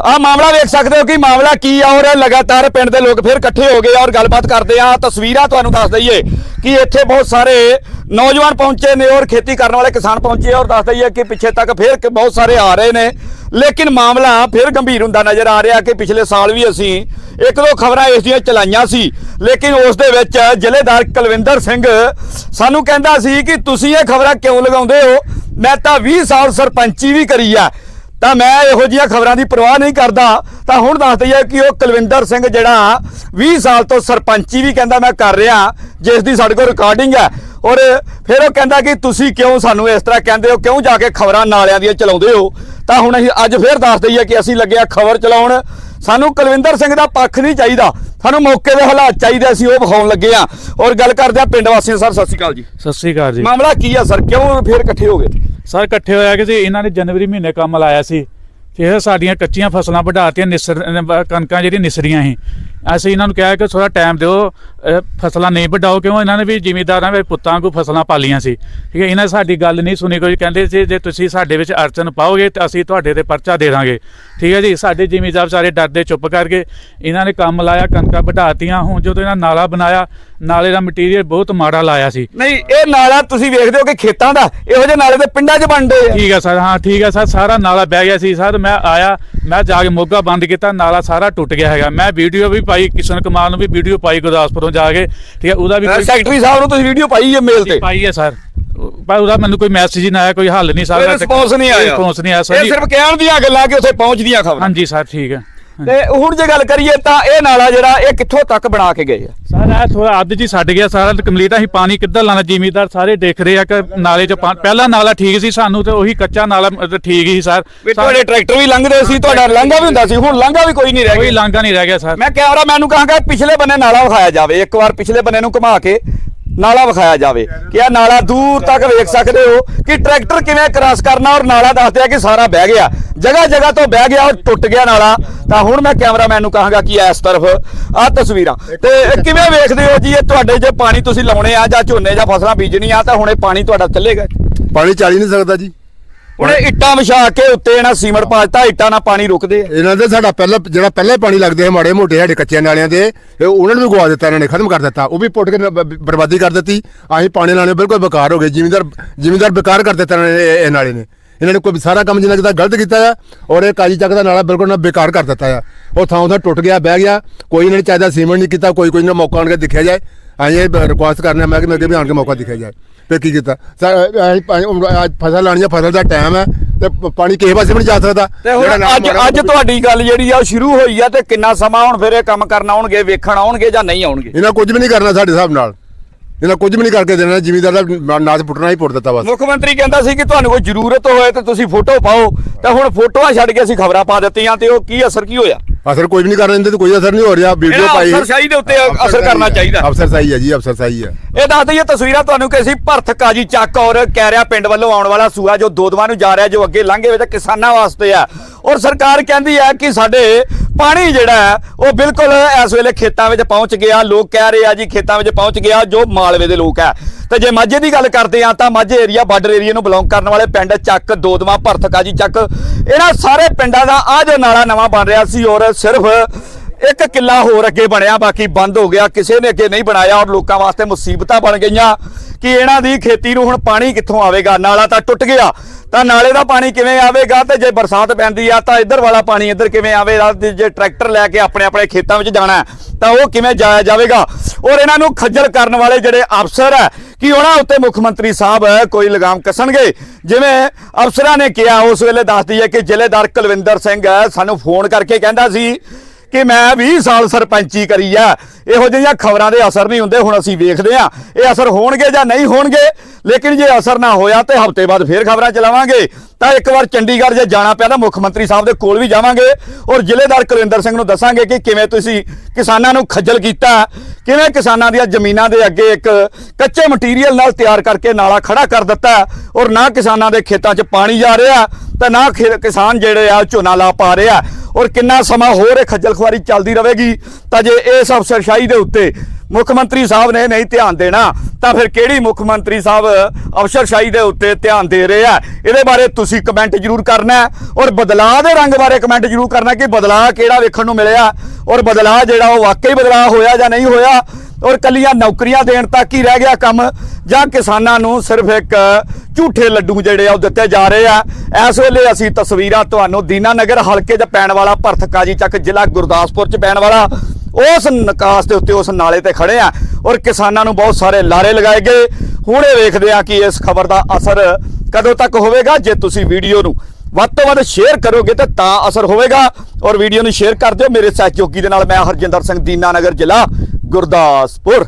ਆ ਮਾਮਲਾ ਵੇਖ ਸਕਦੇ ਹੋ ਕਿ ਮਾਮਲਾ ਕੀ ਆ ਔਰ ਲਗਾਤਾਰ ਪਿੰਡ ਦੇ ਲੋਕ ਫਿਰ ਇਕੱਠੇ ਹੋ ਗਏ ਔਰ ਗੱਲਬਾਤ ਕਰਦੇ ਆ। ਤਸਵੀਰਾਂ ਤੁਹਾਨੂੰ ਦੱਸ ਦਈਏ ਕਿ ਇੱਥੇ ਬਹੁਤ ਸਾਰੇ ਨੌਜਵਾਨ ਪਹੁੰਚੇ ਨੇ ਔਰ ਖੇਤੀ ਕਰਨ ਵਾਲੇ ਕਿਸਾਨ ਪਹੁੰਚੇ ਔਰ ਦੱਸ ਦਈਏ ਕਿ ਪਿੱਛੇ ਤੱਕ ਫਿਰ ਬਹੁਤ ਸਾਰੇ ਆ ਰਹੇ ਨੇ। ਲੇਕਿਨ ਮਾਮਲਾ ਫਿਰ ਗੰਭੀਰ ਹੁੰਦਾ ਨਜ਼ਰ ਆ ਰਿਹਾ ਕਿ ਪਿਛਲੇ ਸਾਲ ਵੀ ਅਸੀਂ ਇੱਕ ਦੋ ਖਬਰਾਂ ਇਸ ਦੀਆਂ ਚਲਾਈਆਂ ਸੀ। ਲੇਕਿਨ ਉਸ ਦੇ ਵਿੱਚ ਜ਼ਿਲ੍ਹੇਦਾਰ ਕੁਲਵਿੰਦਰ ਸਿੰਘ ਸਾਨੂੰ ਕਹਿੰਦਾ ਸੀ ਕਿ ਤੁਸੀਂ ਇਹ ਖਬਰਾਂ ਕਿਉਂ ਲਗਾਉਂਦੇ ਹੋ? ਮੈਂ ਤਾਂ 20 ਸਾਲ ਸਰਪੰਚੀ ਵੀ ਕਰੀ ਆ। ਤਾਂ ਮੈਂ ਇਹੋ ਜਿਹੀਆਂ ਖਬਰਾਂ ਦੀ ਪਰਵਾਹ ਨਹੀਂ ਕਰਦਾ। ਤਾਂ ਹੁਣ ਦੱਸ ਦਈਏ ਕਿ ਉਹ ਕੁਲਵਿੰਦਰ ਸਿੰਘ ਜਿਹੜਾ 20 ਸਾਲ ਤੋਂ ਸਰਪੰਚੀ ਵੀ ਕਹਿੰਦਾ ਮੈਂ ਕਰ ਰਿਹਾ ਜਿਸ ਦੀ ਸਾਡੇ ਕੋਲ ਰਿਕਾਰਡਿੰਗ ਹੈ। ਔਰ ਫਿਰ ਉਹ ਕਹਿੰਦਾ ਕਿ ਤੁਸੀਂ ਕਿਉਂ ਸਾਨੂੰ ਇਸ ਤਰ੍ਹਾਂ ਕਹਿੰਦੇ ਹੋ ਕਿਉਂ ਜਾ ਕੇ ਖਬਰਾਂ ਨਾਲਿਆਂ ਦੀਆਂ ਚਲਾਉਂਦੇ ਹੋ? ਤਾਂ ਹੁਣ ਅਸੀਂ ਅੱਜ ਫਿਰ ਦੱਸ ਦਈਏ ਕਿ ਅਸੀਂ ਲੱਗੇ ਆ ਖਬਰ ਚਲਾਉਣ। ਸਾਨੂੰ ਕੁਲਵਿੰਦਰ ਸਿੰਘ ਦਾ ਪੱਖ ਨਹੀਂ ਚਾਹੀਦਾ। ਸਾਨੂੰ ਮੌਕੇ ਦੇ ਹਾਲਾਤ ਚਾਹੀਦੇ ਅਸੀਂ ਉਹ ਵਿਖਾਉਣ ਲੱਗੇ ਆ ਔਰ ਗੱਲ ਕਰਦੇ ਆ ਪਿੰਡ ਵਾਸੀਆਂ ਸਰ ਸਤਿ ਸ਼੍ਰੀ ਅਕਾਲ ਜੀ। ਸਤਿ ਸ੍ਰੀ ਅਕਾਲ ਜੀ। ਮਾਮਲਾ ਕੀ ਆ ਸਰ? ਕਿਉਂ ਫਿਰ ਇਕੱਠੇ ਹੋ ਗਏ? ਸਰ, ਇਕੱਠੇ ਹੋਇਆ ਕਿ ਜੀ ਇਹਨਾਂ ਨੇ ਜਨਵਰੀ ਮਹੀਨੇ ਕੰਮ ਲਾਇਆ ਸੀ। ਫਿਰ ਸਾਡੀਆਂ ਕੱਚੀਆਂ ਫਸਲਾਂ ਵਢਾਤੀਆਂ, ਨਿਸਰ ਕਣਕਾਂ ਜਿਹੜੀਆਂ ਨਿਸਰੀਆਂ ਸੀ। ਅਸੀਂ ਇਹਨਾਂ ਨੂੰ ਕਿਹਾ ਕਿ ਥੋੜਾ ਟਾਈਮ ਦਿਓ ਫਸਲਾਂ ਨਹੀਂ ਵਢਾਓ ਕਿਉਂ? ਇਹਨਾਂ ਨੇ ਵੀ ਜ਼ਿਮੀਦਾਰਾਂ ਦੇ ਪੁੱਤਾਂ ਕੋ ਫਸਲਾਂ ਪਾਲੀਆਂ ਸੀ। ਠੀਕ ਹੈ ਇਹਨਾਂ ਨੇ ਸਾਡੀ ਗੱਲ ਨਹੀਂ ਸੁਣੀ ਕੋਈ। ਕਹਿੰਦੇ ਸੀ ਜੇ ਤੁਸੀਂ ਸਾਡੇ ਵਿੱਚ ਅੜਚਨ ਪਾਓਗੇ ਤਾਂ ਅਸੀਂ ਤੁਹਾਡੇ ਤੇ ਪਰਚਾ ਦੇ ਦਾਂਗੇ। ਠੀਕ ਹੈ ਜੀ ਸਾਡੇ ਜ਼ਿਮੀਦਾਰ ਸਾਰੇ ਡਰਦੇ ਚੁੱਪ ਕਰਕੇ ਇਹਨਾਂ ਨੇ ਕੰਮ ਲਾਇਆ ਕਣਕਾਂ ਵਢਾਤੀਆਂ। ਹੁਣ ਜਦੋਂ ਇਹਨਾਂ ਨਾਲਾ ਬਣਾਇਆ ਨਾਲੇ ਦਾ ਮਟੀਰੀਅਲ ਬਹੁਤ ਮਾੜਾ ਲਾਇਆ ਸੀ। ਨਹੀਂ ਇਹ ਨਾਲਾ ਤੁਸੀਂ ਵੇਖਦੇ ਹੋ ਕਿ ਖੇਤਾਂ ਦਾ ਇਹੋ ਜਿਹੇ ਨਾਲੇ ਦੇ ਪਿੰਡਾਂ 'ਚ ਬਣਦੇ ਆ। ਠੀਕ ਹੈ ਸਰ। ਹਾਂ ਠੀਕ ਹੈ ਸਰ। ਸਾਰਾ ਨਾਲਾ ਬਹਿ ਗਿਆ ਸੀ। ਸਰ ਮੈਂ ਆਇਆ ਮੈਂ ਜਾ ਕੇ ਮੋਗਾ ਬੰਦ ਕੀਤਾ ਨਾਲਾ ਸਾਰਾ ਟੁੱਟ ਗਿਆ ਹੈਗਾ। ਮੈਂ ਵੀਡੀਓ ਵੀ ਪਾਈ ਕਿਸ਼ਨ ਕੁਮਾਰ ਨੂੰ ਵੀ ਵੀਡੀਓ ਪਾਈ ਗੁਰਦਾਸਪੁਰੋਂ ਜਾ ਕੇ ਠੀਕ ਹੈ ਉਹਦਾ ਵੀ ਕੋਈ- ਸੈਕਟਰੀ ਸਾਹਿਬ ਨੂੰ ਤੁਸੀਂ ਵੀਡੀਓ ਪਾਈ ਹੈ ਮੇਲ ਤੇ? ਪਾਈ ਹੈ ਸਰ ਪਰ ਉਹਦਾ ਮੈਨੂੰ ਕੋਈ ਮੈਸੇਜ ਨਹੀਂ ਆਇਆ ਕੋਈ ਹੱਲ ਨਹੀਂ ਸਰ ਕੋਈ ਰਿਸਪੌਂਸ ਨਹੀਂ ਆਇਆ। ਰਿਸਪੌਂਸ ਨਹੀਂ ਆਇਆ ਸਰ ਇਹ ਜੀ। ਸਿਰਫ ਕਹਿਣ ਦੀਆਂ ਗੱਲਾਂ ਕਿ ਉੱਥੇ ਪਹੁੰਚਦੀਆਂ ਖਬਰਾਂ। ਹਾਂਜੀ ਸਰ ਠੀਕ ਹੈ। ਤੇ ਹੁਣ ਜੇ ਗੱਲ ਕਰੀਏ ਤਾਂ ਇਹ ਨਾਲਾ ਜਿਹੜਾ ਇਹ ਕਿੱਥੋਂ ਤੱਕ ਬਣਾ ਕੇ ਗਏ ਆ? ਸਰ ਇਹ ਥੋੜਾ ਅੱਧ ਜੀ ਛੱਡ ਗਿਆ ਸਾਰਾ ਕੰਪਲੀਟ ਅਸੀਂ ਪਾਣੀ ਕਿੱਧਰ ਲਾਣਾ ਜ਼ਿਮੀਦਾਰ ਸਾਰੇ ਦੇਖ ਰਹੇ ਆ ਕਿ ਨਾਲੇ ਚ ਪਾ- ਪਹਿਲਾ ਨਾਲਾ ਠੀਕ ਸੀ ਸਾਨੂੰ ਤੇ ਉਹੀ ਕੱਚਾ ਨਾਲਾ ਅਹ, ਠੀਕ ਹੀ ਸਰ। ਵੀ ਤੁਹਾਡੇ ਟਰੈਕਟਰ ਵੀ ਲੰਘਦੇ ਸੀ ਤੁਹਾਡਾ ਲਾਂਘਾ ਵੀ ਹੁੰਦਾ ਸੀ ਹੁਣ ਲਾਂਘਾ ਵੀ ਕੋਈ ਨਹੀਂ ਰਹਿ ਕੋਈ ਗਿਆ। ਲਾਂਘਾ ਨਹੀਂ ਰਹਿ ਗਿਆ ਸਰ। ਮੈਂ ਕੈਮਰਾਮੈਨ ਨੂੰ ਕਹਾਂਗਾ ਪਿਛਲੇ ਬੰਨੇ ਨਾਲਾ ਵਿਖਾਇਆ ਜਾਵੇ ਇੱਕ ਵਾਰ ਪਿਛਲੇ ਬੰਨੇ ਨੂੰ ਘੁਮਾ ਕੇ ਨਾਲਾ ਵਿਖਾਇਆ ਜਾਵੇ ਕਿ ਇਹ ਨਾਲਾ ਦੂਰ ਤੱਕ ਵੇਖ ਸਕਦੇ ਹੋ ਕਿ ਟਰੈਕਟਰ ਕਿਵੇਂ ਕ੍ਰਾਸ ਕਰਨਾ ਔਰ ਨਾਲਾ ਦੱਸਦੇ ਆ ਕਿ ਸਾਰਾ ਬਹਿ ਗਿਆ। ਜਗ੍ਹਾ ਜਗ੍ਹਾ ਤੋਂ ਬਹਿ ਗਿਆ ਔਰ ਟੁੱਟ ਗਿਆ ਨਾਲਾ। ਤਾਂ ਹੁਣ ਮੈਂ ਕੈਮਰਾਮੈਨ ਨੂੰ ਕਹਾਂਗਾ ਕਿ ਇਸ ਤਰਫ ਆਹ ਤਸਵੀਰਾਂ। ਤੇ ਕਿਵੇਂ ਵੇਖਦੇ ਹੋ ਜੀ, ਇਹ ਤੁਹਾਡੇ ਜੇ ਪਾਣੀ ਤੁਸੀਂ ਲਾਉਣੇ ਆ ਜਾਂ ਝੋਨੇ ਜਾਂ ਫਸਲਾਂ ਬੀਜਣੀਆਂ ਤਾਂ ਹੁਣੇ ਪਾਣੀ ਤੁਹਾਡਾ ਚੱਲੇਗਾ। ਪਾਣੀ ਚੱਲ ਹੀ ਨਹੀਂ ਸਕਦਾ ਜੀ। ਉਹਨੇ ਇੱਟਾਂ ਵਿਛਾ ਕੇ ਉੱਤੇ ਇਹਨਾਂ ਸੀਮਟ ਪਾ ਇੱਟਾਂ ਨਾਲ ਪਾਣੀ ਰੁਕਦੇ ਆ। ਇਹਨਾਂ ਦੇ ਸਾਡਾ ਪਹਿਲਾਂ ਜਿਹੜਾ ਪਹਿਲਾਂ ਹੀ ਪਾਣੀ ਲੱਗਦੇ ਹੈ ਮਾੜੇ ਮੋਟੇ ਸਾਡੇ ਕੱਚਿਆਂ ਨਾਲਿਆਂ ਦੇ, ਇਹ ਉਹਨਾਂ ਨੂੰ ਵੀ ਗਵਾ ਦਿੱਤਾ ਇਹਨਾਂ ਨੇ, ਖਤਮ ਕਰ ਦਿੱਤਾ। ਉਹ ਵੀ ਪੁੱਟ ਕੇ ਨ- ਬ- ਬਰਬਾਦੀ ਕਰ ਦਿੱਤੀ। ਅਸੀਂ ਪਾਣੀ ਲਾਣੇ ਬਿਲਕੁਲ ਬੇਕਾਰ ਹੋ ਗਏ, ਜ਼ਿਮੀਂਦਾਰ ਜ਼ਿਮੀਂਦਾਰ ਬੇਕਾਰ ਕਰ ਦਿੱਤਾ ਇਹਨਾਂ ਨੇ, ਇਹ- ਇਹ ਨਾਲੇ ਨੇ। ਇਹਨਾਂ ਨੇ ਕੋਈ ਸਾਰਾ ਕੰਮ ਜਿੰਨਾ ਕਿਤਾ ਗਲਤ ਕੀਤਾ ਆ, ਔਰ ਇਹ ਕਾਜੀ ਚੱਕ ਦਾ ਨਾਲਾ ਬਿਲਕੁਲ ਨਾ ਬੇਕਾਰ ਕਰ ਦਿੱਤਾ ਆ। ਉਹ ਥਾਂ ਥਾਂ ਟੁੱਟ ਗਿਆ, ਬਹਿ ਗਿਆ, ਕੋਈ ਇਹਨਾਂ ਨੇ ਚਾਹੀਦਾ ਸੀਮੈਂਟ ਨਹੀਂ ਕੀਤਾ, ਕੋਈ ਕੋਈ ਨਾ ਮੌਕਾ ਆਣ ਕੇ ਦੇਖਿਆ ਜਾਏ। ਅਸੀਂ ਇਹ ਰਿਕੁਐਸਟ ਕਰਨੇ, ਮੈਂ ਕਿ ਮੇਰੇ ਵੀ ਆਣ ਕੇ ਮੌਕਾ ਦਿਖਾਇਆ ਜਾਏ। ਤੇ ਕੀ ਕੀਤਾ? ਅੱਜ ਫਸਲ ਲਾਣੀ ਆ ਫਸਲ ਦਾ ਟਾਈਮ ਹੈ ਤੇ ਪਾਣੀ ਕਿਸੇ ਪਾਸੇ ਵੀ ਨਹੀਂ ਜਾ ਸਕਦਾ। ਤੇ ਹੁਣ ਅੱਜ ਅੱਜ ਤੁਹਾਡੀ ਗੱਲ ਜਿਹੜੀ ਆ ਉਹ ਸ਼ੁਰੂ ਹੋਈ ਆ ਤੇ ਕਿੰਨਾ ਸਮਾਂ ਹੁਣ ਫਿਰ ਇਹ ਕੰਮ ਕਰਨ ਆਉਣਗੇ ਵੇਖਣ ਆਉਣਗੇ ਜਾਂ ਨਹੀਂ ਆਉਣਗੇ? ਇਹਨਾਂ ਕੁਝ ਵੀ ਨਹੀਂ ਕਰਨਾ ਸਾਡੇ ਹਿਸਾਬ ਨਾਲ। ਇਹਨਾਂ ਕੁਝ ਵੀ ਨਹੀਂ ਕਰਕੇ ਦੇਣਾ ਜ਼ਿਮੀਦਾਰ ਦਾ ਨਾਚ ਪੁੱਟਣਾ ਹੀ ਪੁੱਟ ਦਿੱਤਾ ਬਸ। ਮੁੱਖ ਮੰਤਰੀ ਕਹਿੰਦਾ ਸੀ ਕਿ ਤੁਹਾਨੂੰ ਕੋਈ ਜ਼ਰੂਰਤ ਹੋਏ ਤੇ ਤੁਸੀਂ ਫੋਟੋ ਪਾਓ। ਤੇ ਹੁਣ ਫੋਟੋਆਂ ਛੱਡ ਕੇ ਅਸੀਂ ਖਬਰਾਂ ਪਾ ਦਿੱਤੀਆਂ ਤੇ ਉਹ ਕੀ ਅਸਰ ਕੀ ਹੋਇਆ? ਅਸਰ ਕੋਈ ਵੀ ਨਹੀਂ ਕਰਨ ਦਿੰਦੇ ਤੇ ਕੋਈ ਅਸਰ ਨਹੀਂ ਹੋ ਰਿਹਾ। ਵੀਡੀਓ ਇਹਨਾਂ ਪਾਈ। ਅਫਸਰਸ਼ਾਹੀ ਦੇ ਉੱਤੇ ਅਸਰ ਕਰਨਾ ਚਾਹੀਦਾ। ਅਫਸਰ ਸਹੀ ਹੈ ਜੀ ਅਫਸਰ ਸਹੀ ਹੈ। ਇਹ ਦੱਸ ਦਈਏ ਤਸਵੀਰਾਂ ਤੁਹਾਨੂੰ ਕਿ ਅਸੀਂ ਭਰਥ ਕਾਜੀ ਚੱਕ ਔਰ ਕਹਿ ਰਿਹਾ ਪਿੰਡ ਵੱਲੋਂ ਆਉਣ ਵਾਲਾ ਸੂਆ ਜੋ ਦੋਦਵਾਂ ਨੂੰ ਜਾ ਰਿਹਾ ਜੋ ਅੱਗੇ ਲੰਘੇ ਵਿੱਚ ਕਿਸਾਨਾਂ ਵਾਸਤੇ ਆ। ਔਰ ਸਰਕਾਰ ਕਹਿੰਦੀ ਹੈ ਕਿ ਸਾਡੇ ਪਾਣੀ ਜਿਹੜਾ ਹੈ, ਉਹ ਬਿਲਕੁਲ ਇਸ ਵੇਲੇ ਖੇਤਾਂ ਵਿੱਚ ਪਹੁੰਚ ਗਿਆ। ਲੋਕ ਕਹਿ ਰਹੇ ਆ ਜੀ, ਖੇਤਾਂ ਵਿੱਚ ਪਹੁੰਚ ਗਿਆ ਜੋ ਮਾਲਵੇ ਦੇ ਲੋਕ ਹੈ। ਤੇ ਜੇ ਮਾਝੇ ਦੀ ਗੱਲ ਕਰਦੇ ਆ ਤਾਂ ਮਾਝੇ ਏਰੀਆ ਬਾਰਡਰ ਏਰੀਆ ਨੂੰ ਬਿਲੋਂਗ ਕਰਨ ਵਾਲੇ ਪਿੰਡ ਚੱਕ ਦੋਦਵਾਂ ਭਰਥਕਾ ਜੀ ਚੱਕ। ਇਹਨਾਂ ਸਾਰੇ ਪਿੰਡਾਂ ਦਾ ਆ ਜੋ ਨਾਲਾ ਨਵਾਂ ਬਣ ਰਿਹਾ ਸੀ ਔਰ ਸਿਰਫ ਇੱਕ ਕਿੱਲਾ ਹੋਰ ਅੱਗੇ ਬਣਿਆ, ਬਾਕੀ ਬੰਦ ਹੋ ਗਿਆ। ਕਿਸੇ ਨੇ ਅੱਗੇ ਨਹੀਂ ਬਣਾਇਆ ਔਰ ਲੋਕਾਂ ਵਾਸਤੇ ਮੁਸੀਬਤਾਂ ਬਣ ਗਈਆਂ। ਕਿ ਇਹਨਾਂ ਦੀ ਖੇਤੀ ਨੂੰ ਹੁਣ ਪਾਣੀ ਕਿੱਥੋਂ ਆਵੇਗਾ? ਨਾਲਾ ਤਾਂ ਟੁੱਟ ਗਿਆ। ਤਾਂ ਨਾਲੇ ਦਾ ਪਾਣੀ ਕਿਵੇਂ ਆਵੇਗਾ? ਤੇ ਜੇ ਬਰਸਾਤ ਪੈਂਦੀ ਆ, ਤਾਂ ਇੱਧਰ ਵਾਲਾ ਪਾਣੀ ਇੱਧਰ ਕਿਵੇਂ ਆਵੇਗਾ ਜੇ ਟਰੈਕਟਰ ਲੈ ਕੇ ਆਪਣੇ ਆਪਣੇ ਖੇਤਾਂ ਵਿੱਚ ਜਾਣਾ ਤਾਂ ਉਹ ਕਿਵੇਂ ਜਾਇਆ ਜਾਵੇਗਾ? ਔਰ ਇਹਨਾਂ ਨੂੰ ਖੱਜਲ ਕਰਨ ਵਾਲੇ ਜਿਹੜੇ ਅਫਸਰ ਹੈ, ਕਿ ਉਹਨਾਂ ਉੱਤੇ ਮੁੱਖ ਮੰਤਰੀ ਸਾਹਿਬ ਕੋਈ ਲਗਾਮ ਕੱਸਣਗੇ? ਜਿਵੇਂ ਅਫਸਰਾਂ ਨੇ ਕਿਹਾ, ਉਸ ਵੇਲੇ ਦੱਸਦੀ ਹੈ ਕਿ ਜ਼ਿਲ੍ਹੇਦਾਰ ਕੁਲਵਿੰਦਰ ਸਿੰਘ ਸਾਨੂੰ ਫੋਨ ਕਰਕੇ ਕਹਿੰਦਾ ਸੀ ਕਿ ਮੈਂ 20 ਸਾਲ ਸਰਪੰਚੀ ਕਰੀ ਆ। ਇਹੋ ਜਿਹੀਆਂ ਖਬਰਾਂ ਦੇ ਅਸਰ ਨਹੀਂ ਹੁੰਦੇ, ਹੁਣ ਅਸੀਂ ਵੇਖਦੇ ਆ ਇਹ ਅਸਰ ਹੋਣਗੇ ਜਾਂ ਨਹੀਂ ਹੋਣਗੇ? ਲੇਕਿਨ ਜੇ ਅਸਰ ਨਾ ਹੋਇਆ ਤੇ ਹਫ਼ਤੇ ਬਾਅਦ ਫੇਰ ਖਬਰਾਂ ਚਲਾਵਾਂਗੇ। ਤਾਂ ਇੱਕ ਵਾਰ ਚੰਡੀਗੜ੍ਹ ਜੇ ਜਾਣਾ ਪਿਆ ਤਾਂ ਮੁੱਖ ਮੰਤਰੀ ਸਾਹਿਬ ਦੇ ਕੋਲ ਵੀ ਜਾਵਾਂਗੇ ਔਰ ਜ਼ਿਲ੍ਹੇਦਾਰ ਕੁਲਵਿੰਦਰ ਸਿੰਘ ਨੂੰ ਦੱਸਾਂਗੇ ਕਿ ਕਿਵੇਂ ਤੁਸੀਂ ਕਿਸਾਨਾਂ ਨੂੰ ਖੱਜਲ ਕੀਤਾ, ਕਿਵੇਂ ਕਿਸਾਨਾਂ ਦੀਆਂ ਜ਼ਮੀਨਾਂ ਦੇ ਅੱਗੇ ਇੱਕ ਕੱਚੇ ਮਟੀਰੀਅਲ ਨਾਲ ਤਿਆਰ ਕਰਕੇ ਨਾਲਾ ਖੜਾ ਕਰ ਦਿੱਤਾ ਔਰ ਨਾ ਕਿਸਾਨਾਂ ਦੇ ਖੇਤਾਂ 'ਚ ਪਾਣੀ ਜਾ ਰਿਹਾ, ਤਾਂ ਨਾ ਖੇ- ਕਿਸਾਨ ਜਿਹੜੇ ਆ ਝੋਨਾ ਲਾ ਪਾ ਰਿਹਾ ਔਰ ਕਿੰਨਾ ਸਮਾਂ ਹੋਰ ਇਹ ਖੱਜਲ ਖੁਆਰੀ ਚੱਲਦੀ ਰਹੇਗੀ, ਤਾਂ ਜੇ ਇਸ ਅਫਸਰਸ਼ਾਹੀ ਦੇ ਉੱਤੇ ਮੁੱਖ ਮੰਤਰੀ ਸਾਹਿਬ ਨੇ ਨਹੀਂ ਧਿਆਨ ਦੇਣਾ, ਤਾਂ ਫਿਰ ਕਿਹੜੀ ਮੁੱਖ ਮੰਤਰੀ ਸਾਹਿਬ ਅਫਸਰਸ਼ਾਹੀ ਦੇ ਉੱਤੇ ਧਿਆਨ ਦੇ ਰਹੇ ਆ? ਇਹਦੇ ਬਾਰੇ ਤੁਸੀਂ ਕਮੈਂਟ ਜ਼ਰੂਰ ਕਰਨਾ ਔਰ ਬਦਲਾਅ ਦੇ ਰੰਗ ਬਾਰੇ ਕਮੈਂਟ ਜ਼ਰੂਰ ਕਰਨਾ ਕਿ ਬਦਲਾਅ ਕਿਹੜਾ ਵੇਖਣ ਨੂੰ ਮਿਲਿਆ ਔਰ ਬਦਲਾਅ ਜਿਹੜਾ ਉਹ ਵਾਕਈ ਬਦਲਾਅ ਹੋਇਆ ਜਾਂ ਨਹੀਂ ਹੋਇਆ। ਔਰ ਕੱਲੀਆਂ ਨੌਕਰੀਆਂ ਦੇਣ ਤੱਕ ਹੀ ਰਹਿ ਗਿਆ ਕੰਮ, ਜਾਂ ਕਿਸਾਨਾਂ ਨੂੰ ਸਿਰਫ ਇੱਕ ਝੂਠੇ ਲੱਡੂ ਜਿਹੜੇ ਆ ਉਹ ਦਿੱਤੇ ਜਾ ਰਹੇ ਆ। ਇਸ ਵੇਲੇ ਅਸੀਂ ਤਸਵੀਰਾਂ ਤੁਹਾਨੂੰ ਦੀਨਾਨਗਰ ਹਲਕੇ 'ਚ ਪੈਣ ਵਾਲਾ ਭਰਥ ਕਾਜੀ ਚੱਕ ਜ਼ਿਲ੍ਹਾ ਗੁਰਦਾਸਪੁਰ 'ਚ ਪੈਣ ਵਾਲਾ। ਉਸ ਨਿਕਾਸ ਦੇ ਉੱਤੇ ਉਸ ਨਾਲੇ ਤੇ ਖੜੇ ਆ ਔਰ ਕਿਸਾਨਾਂ ਨੂੰ ਬਹੁਤ ਸਾਰੇ ਲਾਰੇ ਲਗਾਏ ਗਏ। ਹੁਣ ਇਹ ਵੇਖਦੇ ਆ ਕਿ ਇਸ ਖਬਰ ਦਾ ਅਸਰ ਕਦੋਂ ਤੱਕ ਹੋਵੇਗਾ? ਜੇ ਤੁਸੀਂ ਵੀਡੀਓ ਨੂੰ ਵੱਧ ਤੋਂ ਵੱਧ ਸ਼ੇਅਰ ਕਰੋਗੇ ਤੇ ਤਾਂ ਅਸਰ ਹੋਵੇਗਾ। ਔਰ ਵੀਡੀਓ ਨੂੰ ਸ਼ੇਅਰ ਕਰ ਦਿਓ। ਮੇਰੇ ਸਹਿਯੋਗੀ ਦੇ ਨਾਲ ਮੈਂ ਹਰਜਿੰਦਰ ਸਿੰਘ, ਦੀਨਾਨਗਰ ਜ਼ਿਲ੍ਹਾ ਗੁਰਦਾਸਪੁਰ।